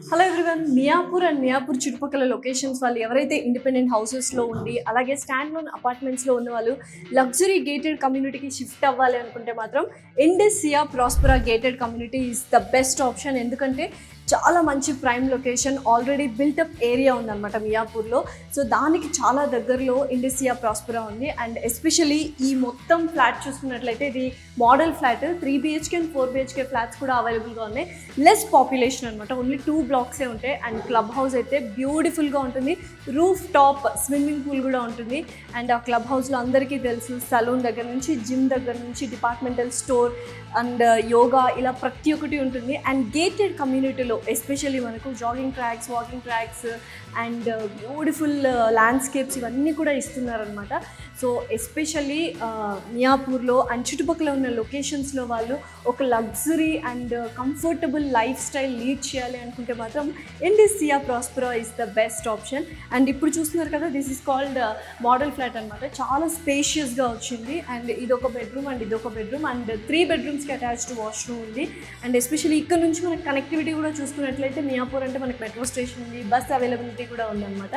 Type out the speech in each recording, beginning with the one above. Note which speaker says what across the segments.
Speaker 1: Hello everyone Miyapur and Miyapur చుట్టుపక్కల locations వాళ్ళు ఎవరైతే ఇండిపెండెంట్ హౌసెస్లో ఉండి అలాగే స్టాండ్ లోన్ అపార్ట్మెంట్స్లో ఉన్న వాళ్ళు లగ్జరీ గేటెడ్ కమ్యూనిటీకి షిఫ్ట్ అవ్వాలి అనుకుంటే మాత్రం Indicia Prospera gated community is the best option ఎందుకంటే చాలా మంచి prime location already built up area ఉందన్నమాట మియాపూర్లో. సో దానికి చాలా దగ్గరలో ఇండస్ట్రియా ప్రాస్పరా ఉంది. అండ్ ఎస్పెషలీ ఈ మొత్తం ఫ్లాట్ చూసుకున్నట్లయితే ఇది model flat three BHK and four BHK flats కూడా అవైలబుల్గా ఉన్నాయి. లెస్ పాపులేషన్ అనమాట ఓన్లీ టూ బ్లాక్సే ఉంటాయి. అండ్ క్లబ్ హౌస్ అయితే బ్యూటిఫుల్గా ఉంటుంది. రూఫ్ టాప్ స్విమ్మింగ్ పూల్ కూడా ఉంటుంది. అండ్ ఆ క్లబ్ హౌస్లో అందరికీ తెలుసు సలూన్ దగ్గర నుంచి జిమ్ దగ్గర నుంచి డిపార్ట్మెంటల్ స్టోర్ అండ్ యోగా ఇలా ప్రతి ఒక్కటి ఉంటుంది. అండ్ గేటెడ్ కమ్యూనిటీలో ఎస్పెషల్లీ మనకు jogging tracks walking tracks and uh, beautiful landscapes uh, ఇవన్నీ కూడా ఇస్తున్నారనమాట సో ఎస్పెషల్లీ uh, మియాపూర్లో అండ్ చుట్టుపక్కల ఉన్న లొకేషన్స్లో వాళ్ళు ఒక luxury and comfortable lifestyle lead చేయాలి అనుకుంటే మాత్రం Indicia Prospera is the best option and ఇప్పుడు చూస్తున్నారు కదా this is called model flat అనమాట చాలా స్పేషియస్గా వచ్చింది. అండ్ ఇది ఒక బెడ్రూమ్ అండ్ ఇది ఒక బెడ్రూమ్ అండ్ త్రీ బెడ్రూమ్స్కి అటాచ్డ్ వాష్రూమ్ ఉంది. అండ్ ఎస్పెషల్లీ ఇక్కడ నుంచి మనకి కనెక్టివిటీ కూడా చూసుకున్నట్లయితే మియాపూర్ అంటే మనకి మెట్రో స్టేషన్ ఉంది బస్ అవైలబిలిటీ కూడా ఉందన్నమాట.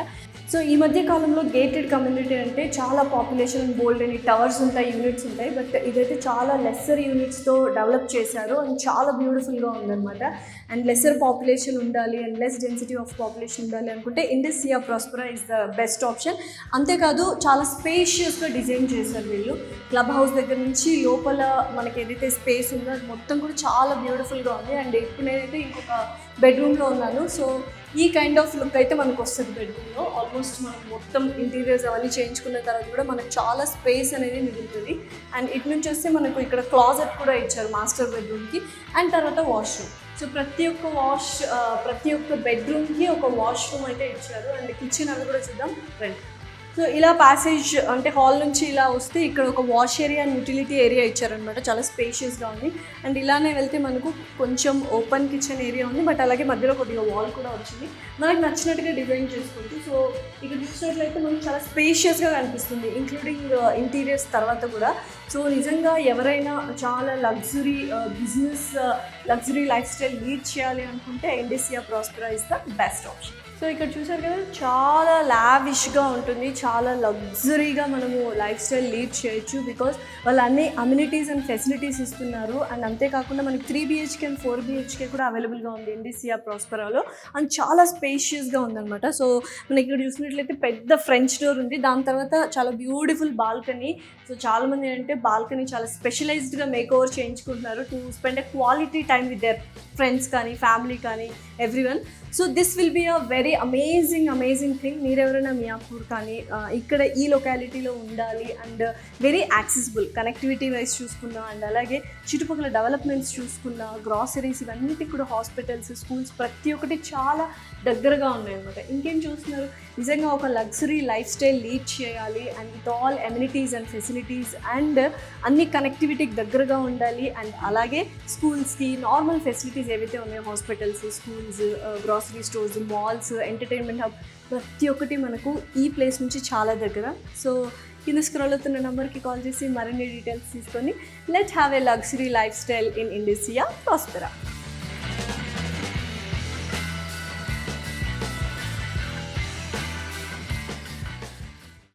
Speaker 1: సో ఈ మధ్య కాలంలో గేటెడ్ కమ్యూనిటీ అంటే చాలా పాపులేషన్ బోల్డ్ అని టవర్స్ ఉంటాయి యూనిట్స్ ఉంటాయి బట్ ఇదైతే చాలా లెస్సర్ యూనిట్స్తో డెవలప్ చేశారు అండ్ చాలా బ్యూటిఫుల్గా ఉందన్నమాట. అండ్ లెస్సర్ పాపులేషన్ ఉండాలి and less density of population ఉండాలి అనుకుంటే ఇండస్ట్రియా Prospera is the best option అంతేకాదు చాలా స్పేషియస్గా డిజైన్ చేశారు వీళ్ళు. క్లబ్ హౌస్ దగ్గర నుంచి లోపల మనకి ఏదైతే స్పేస్ ఉందో అది మొత్తం కూడా చాలా బ్యూటిఫుల్గా ఉంది. అండ్ ఇప్పుడు నేనైతే ఇంకొక బెడ్రూమ్లో ఉన్నాను. సో ఈ కైండ్ ఆఫ్ లుక్ అయితే మనకు వస్తుంది బెడ్రూమ్లో ఆల్మోస్ట్ మనం మొత్తం ఇంటీరియర్స్ అవన్నీ చేయించుకున్న తర్వాత కూడా మనకు చాలా స్పేస్ అనేది మిగులుతుంది. అండ్ ఇటు నుంచి వస్తే మనకు ఇక్కడ క్లాజెట్ కూడా ఇచ్చారు మాస్టర్ బెడ్రూమ్కి అండ్ తర్వాత వాష్రూమ్ సో ప్రతి ఒక్క వాష్ ప్రతి ఒక్క బెడ్రూమ్కి ఒక వాష్రూమ్ అయితే ఇచ్చారు. అండ్ కిచెన్ అవి కూడా చూద్దాం. రండి సో ఇలా ప్యాసేజ్ అంటే హాల్ నుంచి ఇలా వస్తే ఇక్కడ ఒక wash area and utility area ఇచ్చారనమాట చాలా స్పేషియస్గా ఉంది. అండ్ ఇలానే వెళ్తే మనకు కొంచెం ఓపెన్ కిచెన్ ఏరియా ఉంది. బట్ అలాగే మధ్యలో కొద్దిగా వాల్ కూడా వచ్చింది. మనకు నచ్చినట్టుగా డిజైన్ చేసుకోవచ్చు సో ఇక్కడ చూసినట్లయితే మనకు చాలా స్పేషియస్గా కనిపిస్తుంది ఇంక్లూడింగ్ ఇంటీరియర్స్ uh, తర్వాత కూడా. సో నిజంగా ఎవరైనా చాలా luxury business luxury lifestyle lead చేయాలి అనుకుంటే ఎన్డీసీఆర్ Prospera is the best option so ఇక్కడ చూసారు కదా చాలా లావిష్గా ఉంటుంది చాలా లగ్జరీగా మనము లైఫ్ స్టైల్ లీడ్ చేయొచ్చు బికాస్ వాళ్ళు అన్ని అమ్యూనిటీస్ అండ్ ఫెసిలిటీస్ ఇస్తున్నారు. అండ్ అంతేకాకుండా మనకి three BHK and four BHK కూడా అవైలబుల్గా ఉంది ఇండిసియా ప్రాస్పరాలో అండ్ చాలా స్పేషియస్గా ఉందన్నమాట. సో మనకి ఇక్కడ చూసినట్లయితే పెద్ద ఫ్రెంచ్ డోర్ ఉంది. దాని తర్వాత చాలా బ్యూటిఫుల్ బాల్కనీ సో చాలామంది ఏంటంటే బాల్కనీ చాలా స్పెషలైజ్డ్గా మేక్ ఓవర్ చేయించుకుంటున్నారు to spend a quality time with their friends కానీ ఫ్యామిలీ కానీ everyone so this will be a very amazing amazing thing మీరెవరైనా Miyapur కానీ ఇక్కడ ఈ లొకాలిటీలో ఉండాలి and very accessible connectivity wise చూసుకున్నా అండ్ అలాగే చుట్టుపక్కల డెవలప్మెంట్స్ చూసుకున్నా గ్రాసరీస్ ఇవన్నిటికి కూడా హాస్పిటల్స్ స్కూల్స్ ప్రతి ఒక్కటి చాలా దగ్గరగా ఉన్నాయన్నమాట. ఇంకేం చూస్తున్నారు? నిజంగా ఒక లగ్జరీ లైఫ్ స్టైల్ లీడ్ చేయాలి and with all amenities and facilities and అన్ని కనెక్టివిటీకి దగ్గరగా ఉండాలి అండ్ అలాగే స్కూల్స్కి నార్మల్ ఫెసిలిటీస్ ఏవైతే ఉన్నాయో hospitals schools grocery stores malls entertainment hub ప్రతి ఒక్కటి మనకు ఈ ప్లేస్ నుంచి చాలా దగ్గర. సో కింద స్క్రోల్ అవుతున్న నెంబర్కి కాల్ చేసి మరిన్ని డీటెయిల్స్ తీసుకొని let have a luxury lifestyle in Indicia Prospera